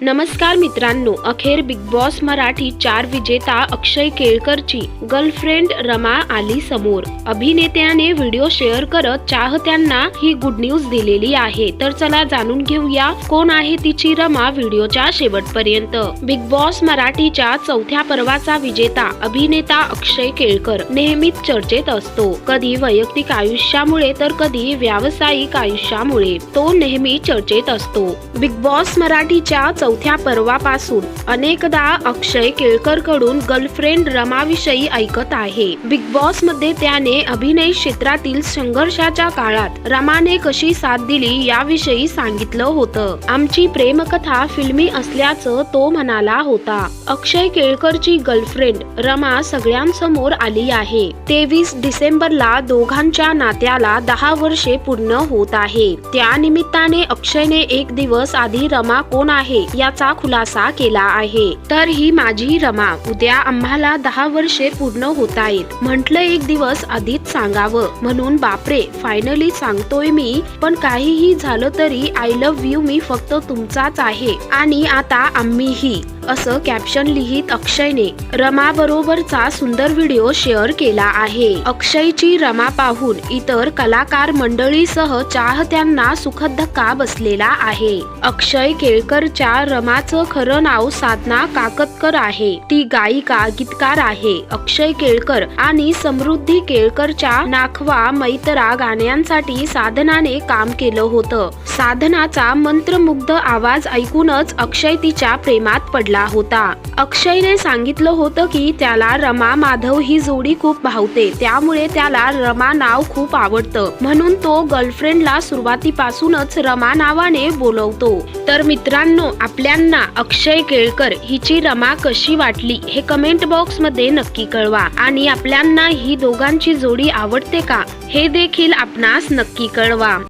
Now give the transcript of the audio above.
नमस्कार मित्रांनो अखेर बिग बॉस मराठी चार विजेता अक्षय केळकरची गर्लफ्रेंड रमा आली समोर. अभिनेत्याने व्हिडिओ शेअर करत चाहत्यांना ही गुड न्यूज दिलेली आहे. तर चला जाणून घेऊया कोण आहे तिची रमा व्हिडिओच्या शेवटपर्यंत. बिग बॉस मराठीच्या चौथ्या पर्वाचा विजेता अभिनेता अक्षय केळकर नेहमीच चर्चेत असतो. कधी वैयक्तिक आयुष्यामुळे तर कधी व्यावसायिक आयुष्यामुळे तो नेहमी चर्चेत असतो. बिग बॉस मराठीच्या चौथ्या पर्वापासून अनेकदा अक्षय केळकरकडून गर्लफ्रेंड रमाविषयी ऐकत आहे. बिग बॉसमध्ये त्याने अभिनय क्षेत्रातील संघर्षाच्या काळात रमाने कशी साथ दिली याविषयी सांगितलं होतं. आमची प्रेमकथा फिल्मी असल्याचं तो म्हणाला होता. अक्षय केळकरची गर्लफ्रेंड रमा सगळ्यांसमोर आली आहे. तेवीस डिसेंबरला दोघांच्या नात्याला दहा वर्षे पूर्ण होत आहे. त्या निमित्ताने अक्षयने एक दिवस आधी रमा कोण आहे? याचा खुलासा केला आहे. तर ही माझी रमा. उद्या आम्हाला दहा वर्षे पूर्ण होत आहेत. म्हंटल एक दिवस आधीच सांगावं. म्हणून बापरे फायनली सांगतोय मी. पण काहीही झालं तरी आय लव्ह यू मी फक्त तुमचाच आहे. आणि आता आम्हीही. असं कॅप्शन लिहित अक्षयने रमा बरोबरचा सुंदर व्हिडिओ शेअर केला आहे. अक्षयची रमा पाहून इतर कलाकार मंडळीसह चाहत्यांना सुखद धक्का बसलेला आहे. अक्षय केळकरच्या रमाचं खरं नाव साधना काकतकर आहे. ती गायिका गीतकार आहे. अक्षय केळकर आणि समृद्धी केळकरच्या नाखवा मैतरा गाण्यांसाठी साधनाने काम केलं होतं. साधनाचा मंत्रमुग्ध आवाज ऐकूनच अक्षय तिच्या प्रेमात पडला. होता. अक्षयने सांगितलं होतं की त्याला रमा माधव ही जोडी खूप भावते त्यामुळे त्याला रमा नाव खूप आवडतं. म्हणून तो गर्लफ्रेंडला सुरुवातीपासूनच रमा नावाने बोलवतो. तर मित्रांनो आपल्यांना अक्षय केळकर हिची रमा कशी वाटली हे कमेंट बॉक्समध्ये नक्की कळवा. आणि आपल्यांना ही दोघांची जोडी आवडते का हे देखील आपणास नक्की कळवा.